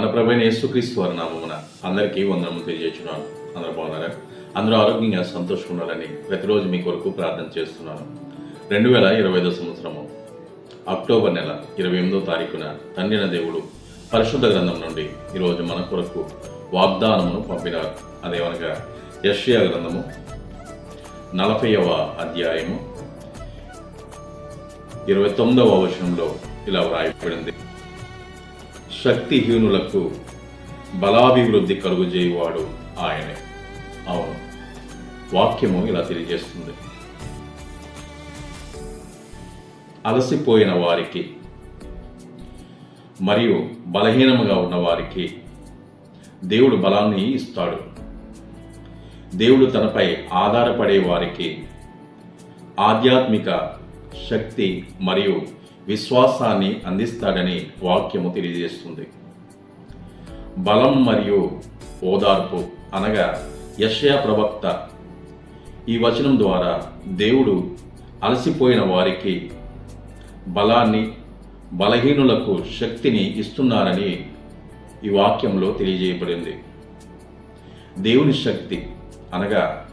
మన ప్రభైన యేసుక్రీస్తు వారి నామమున అందరికీ వందనము తెలియజేస్తున్నాను. అందరూ బాగున్నారా? అందరూ ఆరోగ్యంగా సంతోషంగా ఉండాలని ప్రతిరోజు మీ కొరకు ప్రార్థన చేస్తున్నాను. రెండు వేల ఇరవై ఐదో సంవత్సరము అక్టోబర్ నెల ఇరవై ఎనిమిదో తారీఖున తండ్రిన దేవుడు పరిశుద్ధ గ్రంథం నుండి ఈరోజు మన కొరకు వాగ్దానమును పంపినారు. అదేమనగా యష్యా గ్రంథము నలభైవ అధ్యాయము ఇరవై తొమ్మిదవ వచనంలో ఇలా వ్రాయబడింది. శక్తిహీనులకు బలాభివృద్ధి కలుగజేయువాడు ఆయనే. అవును. వాక్యము ఇలా తెలియజేస్తుంది. అలసిపోయిన వారికి మరియు బలహీనముగా ఉన్న వారికి దేవుడు బలాన్ని ఇస్తాడు. దేవుడు తనపై ఆధారపడే వారికి ఆధ్యాత్మిక శక్తి మరియు విశ్వాసాన్ని అందిస్తాడని వాక్యము తెలియజేస్తుంది. బలం మరియు ఓదార్పు అనగా యషయా ప్రవక్త ఈ వచనం ద్వారా దేవుడు అలసిపోయిన వారికి బలాన్ని బలహీనులకు శక్తిని ఇస్తున్నారని ఈ వాక్యంలో తెలియజేయబడింది. దేవుని శక్తి అనగా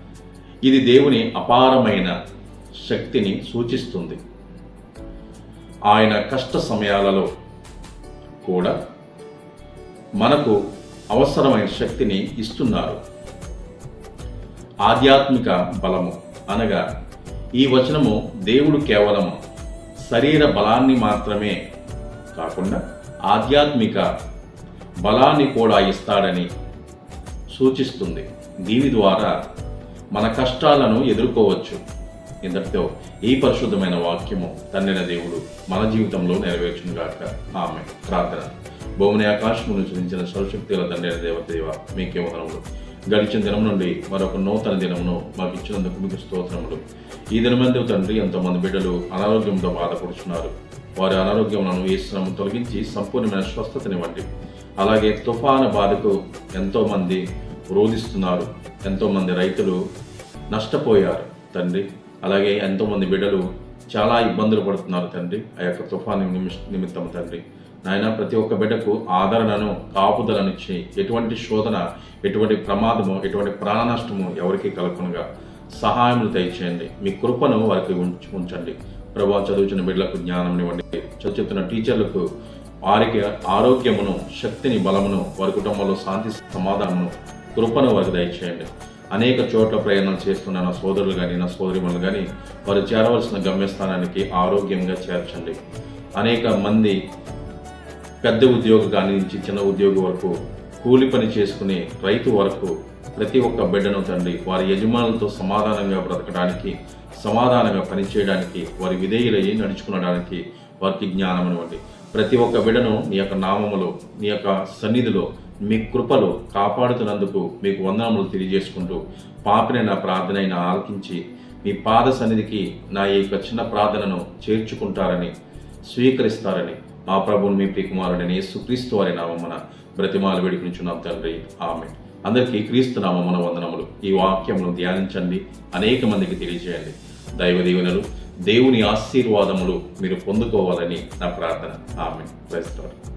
ఇది దేవుని అపారమైన శక్తిని సూచిస్తుంది. ఆయన కష్ట సమయాలలో కూడా మనకు అవసరమైన శక్తిని ఇస్తున్నారు. ఆధ్యాత్మిక బలము అనగా ఈ వచనము దేవుడు కేవలం శరీర బలాన్ని మాత్రమే కాకుండా ఆధ్యాత్మిక బలాన్ని కూడా ఇస్తాడని సూచిస్తుంది. దీని ద్వారా మన కష్టాలను ఎదుర్కోవచ్చు. ఇంతటితో ఈ పరిశుద్ధమైన వాక్యము తండ్రిన దేవుడు మన జీవితంలో నెరవేర్చును గాక ఆమె ప్రార్థన భూమిని ఆకాశము నుంచి ఉంచిన సర్వశక్తుల తండ్రిన దేవదేవ మీకే వదనములు. గడిచిన దినం నుండి మరొక నూతన దినమును మాకు ఇచ్చినందుకు మీకు స్తోత్రములు. ఈ దినమందు తండ్రి ఎంతోమంది బిడ్డలు అనారోగ్యంతో బాధపడుతున్నారు వారి అనారోగ్యములను ఈ శ్రమ తొలగించి సంపూర్ణమైన స్వస్థతనివ్వండి. అలాగే తుఫాను బాధకు ఎంతోమంది రోధిస్తున్నారు. ఎంతోమంది రైతులు నష్టపోయారు. తండ్రి అలాగే ఎంతోమంది బిడ్డలు చాలా ఇబ్బందులు పడుతున్నారు తండ్రి. ఆ యొక్క తుఫాను నిమిత్తం తండ్రి. నాయన ప్రతి ఒక్క బిడ్డకు ఆదరణను కాపుదలనిచ్చి ఎటువంటి శోధన ఎటువంటి ప్రమాదము ఎటువంటి ప్రాణ నష్టము ఎవరికి కలగకుండా సహాయములు దయచేయండి. మీ కృపను వారికి ఉంచి ఉంచండి. ప్రభా చదువుతున్న బిడ్డలకు జ్ఞానం ఇవ్వండి. చదువుతున్న టీచర్లకు వారికి ఆరోగ్యమును శక్తిని బలమును వారి కుటుంబంలో శాంతి సమాధానమును కృపను వారికి దయచేయండి. అనేక చోట్ల ప్రయాణం చేస్తున్న నా సోదరులు కానీ నా సోదరిమణులు కానీ వారు చేరవలసిన గమ్యస్థానానికి ఆరోగ్యంగా చేర్చండి. అనేక మంది పెద్ద ఉద్యోగం కాని నుంచి చిన్న ఉద్యోగి వరకు కూలి పని చేసుకునే రైతు వరకు ప్రతి ఒక్క బిడ్డను తండ్రి వారి యజమానులతో సమాధానంగా బ్రతకడానికి సమాధానంగా పనిచేయడానికి వారి విధేయులయ్యి నడుచుకునడానికి వారికి జ్ఞానం ఇవ్వండి ప్రతి ఒక్క బిడ్డను నీ యొక్క నామములో నీ యొక్క సన్నిధిలో మీ కృపలో కాపాడుతున్నందుకు మీకు వందనములు తెలియజేసుకుంటూ పాపిని నా ప్రార్థనైన ఆలకించి మీ పాద సన్నిధికి నా ఈ యొక్క చిన్న ప్రార్థనను చేర్చుకుంటారని స్వీకరిస్తారని మా ప్రభువుని మీ ప్రియకుమారుడని యేసుక్రీస్తు వారి నామమున బ్రతిమాలు వేడుకునిచున్నాం తండ్రి. ఆమె అందరికీ క్రీస్తు నామమున వందనములు. ఈ వాక్యమును ధ్యానించండి. అనేక మందికి తెలియజేయండి. దైవ దీవెనలు దేవుని ఆశీర్వాదములు మీరు పొందుకోవాలని నా ప్రార్థన. ఆమె క్రైస్తవారు